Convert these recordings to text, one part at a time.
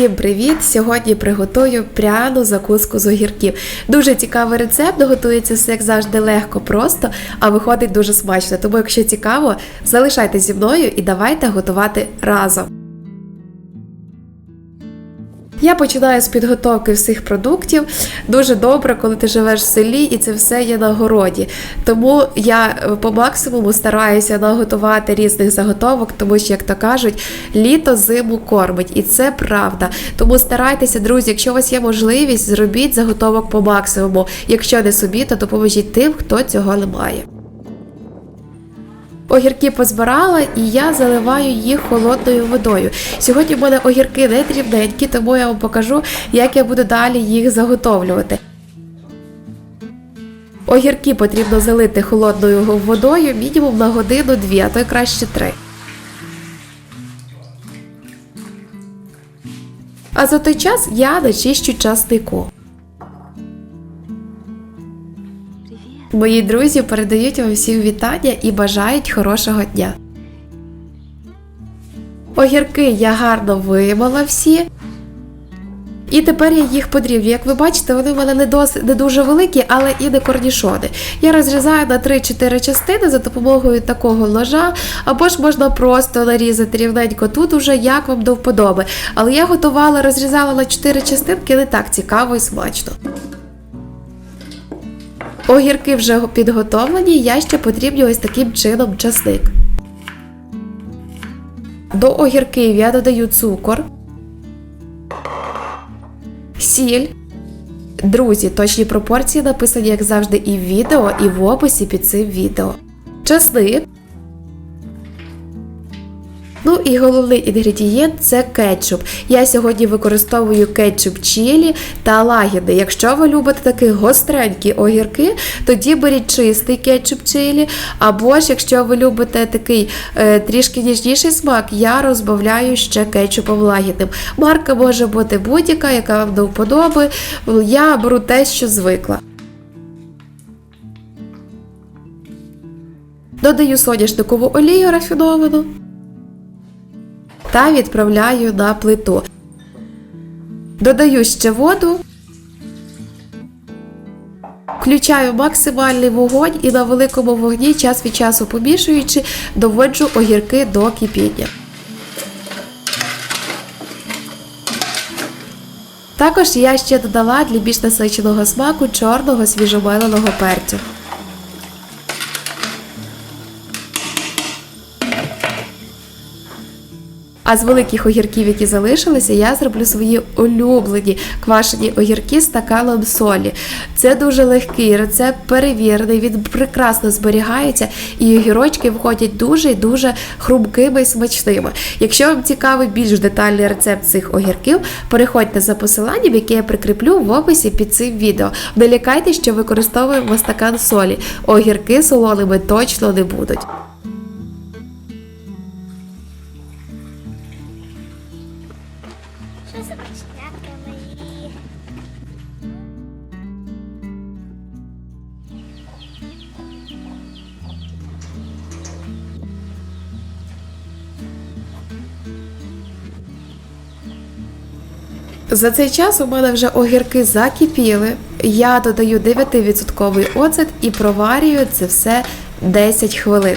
Всім привіт! Сьогодні приготую пряну закуску з огірків. Дуже цікавий рецепт, готується все як завжди легко, просто, а виходить дуже смачно. Тому, якщо цікаво, залишайтеся зі мною і давайте готувати разом. Я починаю з підготовки всіх продуктів. Дуже добре, коли ти живеш в селі і це все є на городі. Тому я е, по максимуму стараюся наготувати різних заготовок, тому що, як то кажуть, літо зиму кормить, і це правда. Тому старайтеся, друзі, якщо у вас є можливість, зробіть заготовок по максимуму. Якщо не собі, то допоможіть тим, хто цього не має. Огірки позбирала і я заливаю їх холодною водою. Сьогодні в мене огірки не дрібненькі, тому я вам покажу, як я буду далі їх заготовлювати. Огірки потрібно залити холодною водою мінімум на годину-дві, а то й краще три. А за той час я начищу часнику. Мої друзі передають вам всім вітання і бажають хорошого дня. Огірки я гарно вимила всі. І тепер я їх подрібню. Як ви бачите, вони в мене не, досить, не дуже великі, але і не корнішони. Я розрізаю на 3-4 частини за допомогою такого ножа, або ж можна просто нарізати рівненько тут уже, як вам до вподоби. Але я готувала, розрізала на 4 частинки не так цікаво і смачно. Огірки вже підготовлені, я ще потрібні ось таким чином часник. До огірків я додаю цукор, сіль. Друзі, точні пропорції написані, як завжди, і в відео, і в описі під цим відео. Часник. Ну і головний інгредієнт це кетчуп. Я сьогодні використовую кетчуп чилі та лагідний. Якщо ви любите такі гостренькі огірки, тоді беріть чистий кетчуп чилі. Або ж, якщо ви любите такий е, трішки ніжніший смак, я розбавляю ще кетчупом лагідним. Марка може бути будь-яка, яка вам до вподоби. Я беру те, що звикла. Додаю соняшникову олію рафіновану та відправляю на плиту. Додаю ще воду, включаю максимальний вогонь і на великому вогні час від часу помішуючи, доводжу огірки до кипіння. Також я ще додала для більш насиченого смаку чорного свіжомеленого перцю. А з великих огірків, які залишилися, я зроблю свої улюблені квашені огірки з стаканом солі. Це дуже легкий рецепт, перевірений, він прекрасно зберігається, і огірочки виходять дуже і дуже хрумкими і смачними. Якщо вам цікавий більш детальний рецепт цих огірків, переходьте за посиланням, яке я прикріплю в описі під цим відео. Не лякайте, що використовуємо стакан солі. Огірки солоними точно не будуть. За? За цей час у мене вже огірки закипіли. Я додаю 9% оцет і проварюю це все 10 хвилин.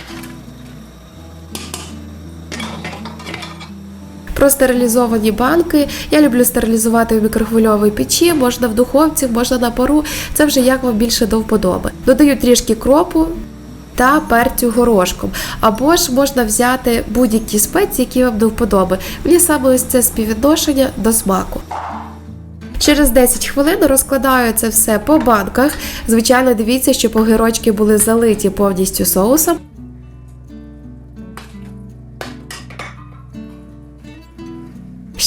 Простерилізовані банки. Я люблю стерилізувати в мікрохвильовій печі, можна в духовці, можна на пару. Це вже як вам більше до вподоби. Додаю трішки кропу та перцю горошком. Або ж можна взяти будь-які спеції, які вам до вподоби. Мені саме ось це співвідношення до смаку. Через 10 хвилин розкладаю це все по банках. Звичайно, дивіться, щоб огірочки були залиті повністю соусом.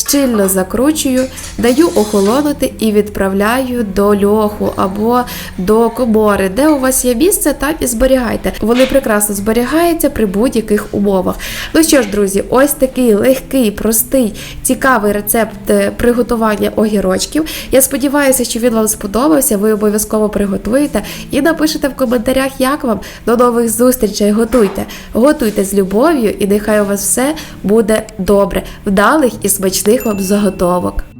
Щільно закручую, даю охолонути і відправляю до льоху або до комори. Де у вас є місце, там і зберігайте. Вони прекрасно зберігаються при будь-яких умовах. Ну що ж, друзі, ось такий легкий, простий, цікавий рецепт е, приготування огірочків. Я сподіваюся, що він вам сподобався. Ви обов'язково приготуєте і напишете в коментарях, як вам. До нових зустрічей. Готуйте, готуйте з любов'ю, і нехай у вас все буде добре, вдалих і смачних вам заготовок.